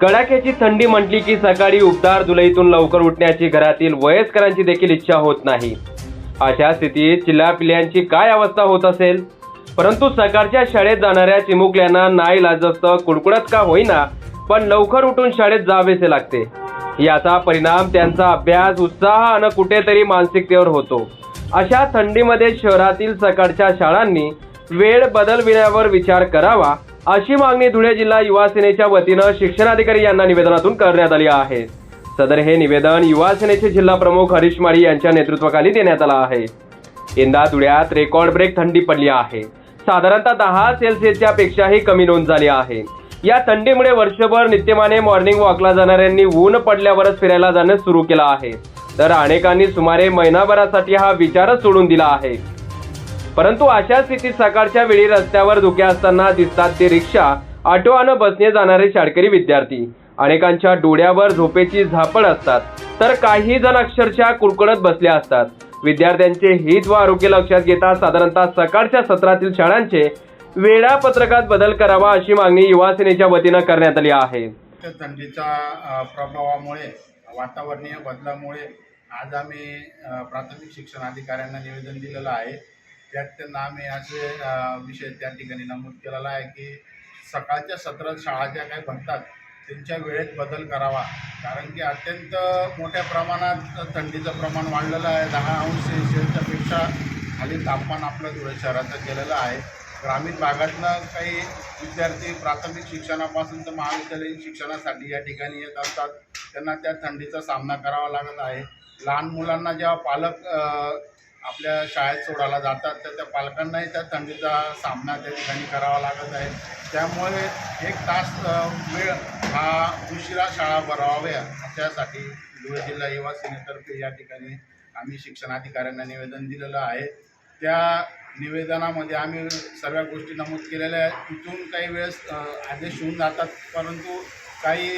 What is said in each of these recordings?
कडाक्याची थंडी म्हटली की सकाळी उबदार जुलईतून लवकर उठण्याची घरातील वयस्करांची देखील इच्छा होत नाही. अशा स्थितीत चिल्ला पिल्ल्यांची काय अवस्था होत असेल? परंतु सकाळच्या शाळेत जाणाऱ्या चिमुकल्यांना नाही लाजस्त कुडकुडत का होईना पण लवकर उठून शाळेत जावेसे लागते. याचा परिणाम त्यांचा अभ्यास उत्साह आणि कुठेतरी मानसिकतेवर होतो. अशा थंडीमध्ये शहरातील सकाळच्या शाळांनी वेळ बदलविण्यावर विचार करावा अशी मागणी धुळे जिल्हा युवा सेनेच्या वतीनं शिक्षणाधिकारी यांना निवेदनातून करण्यात आली आहे. सदर हे निवेदन युवा सेनेचे जिल्हा प्रमुख हरीश माळी यांच्या नेतृत्वाखाली देण्यात आलं आहे. यंदा धुळ्यात रेकॉर्ड ब्रेक थंडी पडली आहे. साधारणतः दहा सेल्सिअसच्या पेक्षाही कमी नोंद झाली आहे. या थंडीमुळे वर्षभर नित्यमाने मॉर्निंग वॉकला जाणाऱ्यांनी ऊन पडल्यावरच फिरायला जाणं सुरू केलं आहे. तर अनेकांनी सुमारे महिनाभरासाठी हा विचारच सोडून दिला आहे. परंतु अशा स्थितीत सकाळच्या वेळी रस्त्यावर धुके असताना दिसतात ते रिक्षा ऑटो आणि बसने जाणारे शाळकरी विद्यार्थी. अनेकांच्या डोळ्यावर झोपेची झापड असतात तर काही जण अक्षरशः कुडकुडत बसले असतात. विद्यार्थ्यांचे हित व आरोग्य लक्षात घेता साधारणतः सकाळच्या सत्रातील शाळांचे वेळापत्रकात बदल करावा अशी मागणी युवा सेनेच्या वतीनं करण्यात आली आहे. थंडीच्या प्रभावामुळे वातावरणीय बदलामुळे आज आम्ही प्राथमिक शिक्षण अधिकाऱ्यांना निवेदन दिलेलं आहे. त्यात त्यांना आम्ही असे विषय त्या ठिकाणी नमूद केलेला आहे की सकाळच्या सत्रात शाळा ज्या काही भरतात त्यांच्या वेळेत बदल करावा. कारण की अत्यंत मोठ्या प्रमाणात थंडीचं प्रमाण वाढलेलं आहे. दहा अंश सेल्सिअसच्यापेक्षा खाली तापमान आपलं धुळे शहराचं गेलेलं आहे. ग्रामीण भागातनं काही विद्यार्थी प्राथमिक शिक्षणापासून तर महाविद्यालयीन शिक्षणासाठी या ठिकाणी येत असतात. त्यांना त्या थंडीचा सामना करावा लागत आहे. लहान मुलांना जेव्हा पालक आपल्या शाळेत सोडायला जातात तर त्या पालकांनाही त्या थंडीचा सामना त्या ठिकाणी करावा लागत आहे. त्यामुळे एक तास वेळ हा उशिरा शाळा भरवाव्या त्यासाठी धुळे जिल्हा युवा सेनेतर्फे या ठिकाणी आम्ही शिक्षणाधिकाऱ्यांना निवेदन दिलेलं आहे. त्या निवेदनामध्ये आम्ही सर्व गोष्टी नमूद केलेल्या आहेत. तिथून काही वेळेस आदेश होऊन जातात परंतु काही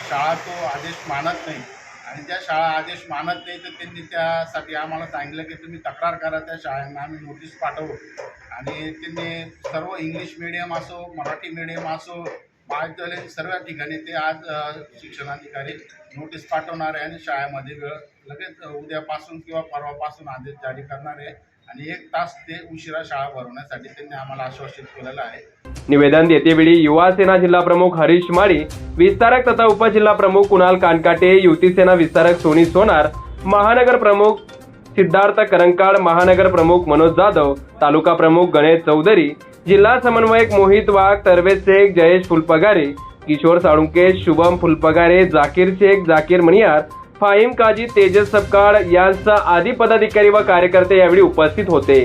शाळा तो आदेश मानत नाही. आणि त्या शाळा आदेश मानत नाही तर त्यांनी त्यासाठी आम्हाला सांगितलं की तुम्ही तक्रार करा त्या शाळांना आम्ही नोटीस पाठवू. आणि त्यांनी सर्व इंग्लिश मिडियम असो मराठी मिडियम असो महाविद्यालयीन सर्व ठिकाणी ते आज शिक्षणाधिकारी नोटीस पाठवणार आहे आणि शाळेमध्ये वेळ लगेच उद्यापासून किंवा परवापासून आदेश जारी करणार आहे. आणि एक तास ते उशिरा शाळा भरवण्यासाठी त्यांनी आम्हाला आश्वासित केलेलं आहे. निवेदन देतेवेळी युवासेना जिल्हाप्रमुख जिल्हा प्रमुख हरीश माळी विस्तारक तथा उपजिल्हा प्रमुख कुणाल कानकाटे युती सेना विस्तारक सोनी सोनार महानगर प्रमुख सिद्धार्थ करंकाळ महानगर प्रमुख मनोज जाधव तालुका प्रमुख गणेश चौधरी जिल्हा समन्वयक मोहित वाघ तरवेज शेख जयेश फुलपगारे किशोर साळुंके शुभम फुलपगारे जाकीर शेख जाकीर मणियार फाहिम काजी तेजस सपकाळ यांसह आदी पदाधिकारी व कार्यकर्ते यावेळी उपस्थित होते.